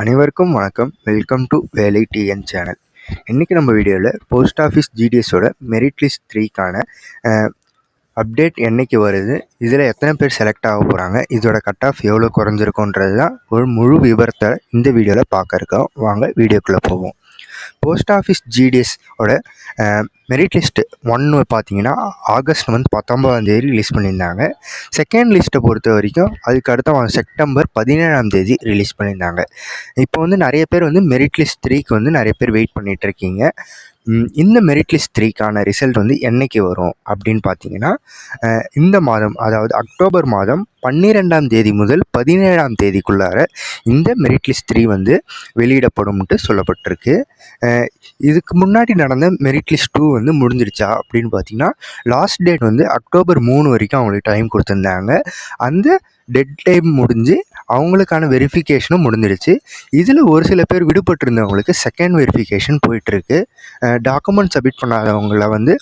அனைவருக்கும் வணக்கம். Welcome to Velai TN channel இன்றைக்கி நம்ம வீடியோவில் போஸ்ட் ஆஃபீஸ் ஜிடிஎஸோட மெரிட் லிஸ்ட் த்ரீக்கான அப்டேட் என்னைக்கு வருது இதில் எத்தனை பேர் செலக்ட் ஆக போகிறாங்க இதோட கட் ஆஃப் எவ்வளோ குறைஞ்சிருக்குன்றது தான் ஒரு முழு விவரத்தை இந்த வீடியோவில் பார்க்க இருக்கோம் வாங்க வீடியோக்குள்ளே போவோம். போஸ்ட் ஆஃபீஸ் ஜிடிஎஸோட மெரிட் லிஸ்ட்டு ஒன்று பார்த்தீங்கன்னா ஆகஸ்ட் மந்த் பத்தொம்பதாம் தேதி ரிலீஸ் பண்ணியிருந்தாங்க. செகண்ட் லிஸ்ட்டை பொறுத்த வரைக்கும் அதுக்கு அடுத்த செப்டம்பர் பதினேழாம் தேதி ரிலீஸ் பண்ணியிருந்தாங்க. இப்போ வந்து நிறைய பேர் வந்து மெரிட் லிஸ்ட் த்ரீக்கு வந்து நிறைய பேர் வெயிட் பண்ணிகிட்டு இருக்கீங்க. இந்த மெரிட் லிஸ்ட் த்ரீக்கான ரிசல்ட் வந்து என்றைக்கு வரும் அப்படின்னு பார்த்தீங்கன்னா இந்த மாதம் அதாவது அக்டோபர் மாதம் பன்னிரெண்டாம் தேதி முதல் பதினேழாம் தேதிக்குள்ளார இந்த மெரிட் லிஸ்ட் த்ரீ வந்து வெளியிடப்படும்ட்டு சொல்லப்பட்டிருக்கு. இதுக்கு முன்னாடி நடந்த மெரிட் லிஸ்ட் டூ வந்து முடிஞ்சிருச்சா அப்படின்னு பார்த்தீங்கன்னா லாஸ்ட் டேட் வந்து அக்டோபர் மூணு வரைக்கும் அவங்களுக்கு டைம் கொடுத்துருந்தாங்க. அந்த டெட் டைம் முடிஞ்சு அவங்களுக்கான வெரிஃபிகேஷனும் முடிஞ்சிருச்சு இதில் ஒரு சில பேர் விடுபட்டிருந்தவங்களுக்கு செகண்ட் வெரிஃபிகேஷன் போயிட்டுருக்கு. டாக்குமெண்ட் சப்மிட் பண்ணாதவங்கள வந்து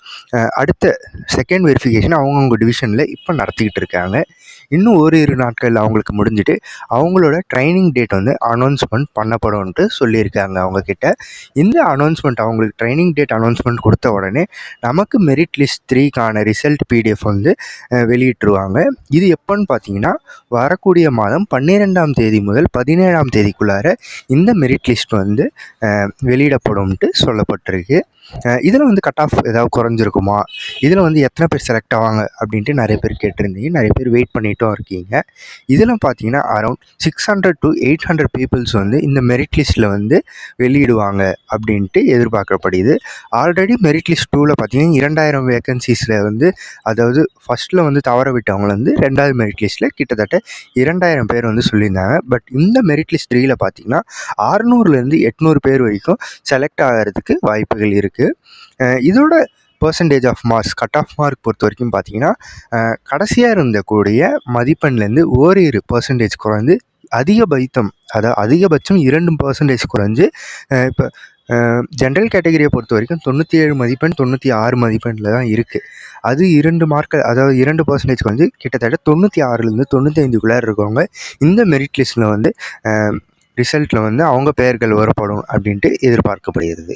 அடுத்த செகண்ட் வெரிஃபிகேஷன் அவங்கவுங்க டிவிஷனில் இப்போ நடத்திக்கிட்டு இருக்காங்க. இன்னும் ஒரு இரு நாட்களில் அவங்களுக்கு முடிஞ்சுட்டு அவங்களோட ட்ரைனிங் டேட் வந்து அனௌன்ஸ்மெண்ட் பண்ணப்படும்ன்ட்டு சொல்லியிருக்காங்க அவங்கக்கிட்ட இந்த அனௌன்ஸ்மெண்ட் அவங்களுக்கு ட்ரைனிங் டேட் அனௌன்ஸ்மெண்ட் கொடுத்த உடனே நமக்கு மெரிட் லிஸ்ட் த்ரீக்கான ரிசல்ட் பிடிஎஃப் வந்து வெளியிட்டுருவாங்க. இது எப்போன்னு பார்த்தீங்கன்னா வரக்கூடிய மாதம் பன்னிரெண்டாம் தேதி முதல் பதினேழாம் தேதிக்குள்ளார இந்த மெரிட் லிஸ்ட் வந்து வெளியிடப்படும்ன்ட்டு சொல்லப்பட்டிருக்கு. இதில் வந்து கட் ஆஃப் ஏதாவது குறைஞ்சிருக்குமா? இதில் வந்து எத்தனை பேர் செலக்ட் ஆவாங்க? அப்படின்ட்டு நிறைய பேர் கேட்டிருந்தீங்க. நிறைய பேர் வெயிட் பண்ணிட்டு பண்ணிட்டும் இருக்கீங்க. இதில் பார்த்தீங்கன்னா around six hundred to eight hundred peoples வந்து இந்த மெரிட் லிஸ்ட்டில் வந்து வெளியிடுவாங்க அப்படின்ட்டு எதிர்பார்க்கப்படுது. ஆல்ரெடி மெரிட் லிஸ்ட் டூவில் பார்த்தீங்கன்னா இரண்டாயிரம் வேகன்சிஸில் வந்து அதாவது ஃபஸ்ட்டில் வந்து தவற விட்டவங்க வந்து ரெண்டாவது மெரிட் லிஸ்ட்டில் கிட்டத்தட்ட இரண்டாயிரம் பேர் வந்து சொல்லியிருந்தாங்க. பட் இந்த மெரிட் லிஸ்ட் த்ரீயில் பார்த்தீங்கன்னா ஆறுநூறுலேருந்து எட்நூறு பேர் வரைக்கும் செலக்ட் ஆகிறதுக்கு வாய்ப்புகள் இருக்குது இதோட percentage of marks cut off mark பொறுத்த வரைக்கும் பார்த்தீங்கன்னா கடைசியாக இருந்தக்கூடிய மதிப்பெண்லேருந்து ஓரிரு பர்சன்டேஜ் குறைந்து அதிகபட்சம் அதாவது அதிகபட்சம் இரண்டு பர்சன்டேஜ் குறைஞ்சு இப்போ ஜென்ரல் கேட்டகரியை பொறுத்த வரைக்கும் தொண்ணூற்றி ஏழு மதிப்பெண் தொண்ணூற்றி ஆறு மதிப்பெண்ணில் தான் இருக்குது அது இரண்டு மார்க்கு அதாவது இரண்டு பர்சன்டேஜ் வந்து கிட்டத்தட்ட தொண்ணூற்றி ஆறுலேருந்து தொண்ணூற்றி ஐந்துக்குள்ளே இருக்கவங்க இந்த மெரிட் லிஸ்ட்டில் வந்து ரிசல்ட்டில் வந்து அவங்க பெயர்கள் வரப்படும் அப்படின்ட்டு எதிர்பார்க்கப்படுகிறது.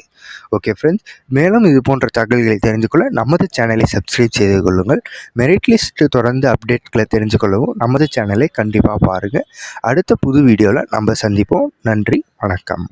ஓகே ஃப்ரெண்ட்ஸ் மேலும் இது போன்ற தகவல்களை தெரிந்து கொள்ள நமது சேனலை சப்ஸ்கிரைப் செய்து கொள்ளுங்கள். மெரிட் லிஸ்ட் தொடர்ந்து அப்டேட்களை தெரிஞ்சு கொள்ளவும் நமது சேனலை கண்டிப்பாக பாருங்கள் அடுத்த புது வீடியோவில் நம்ம சந்திப்போம். நன்றி வணக்கம்.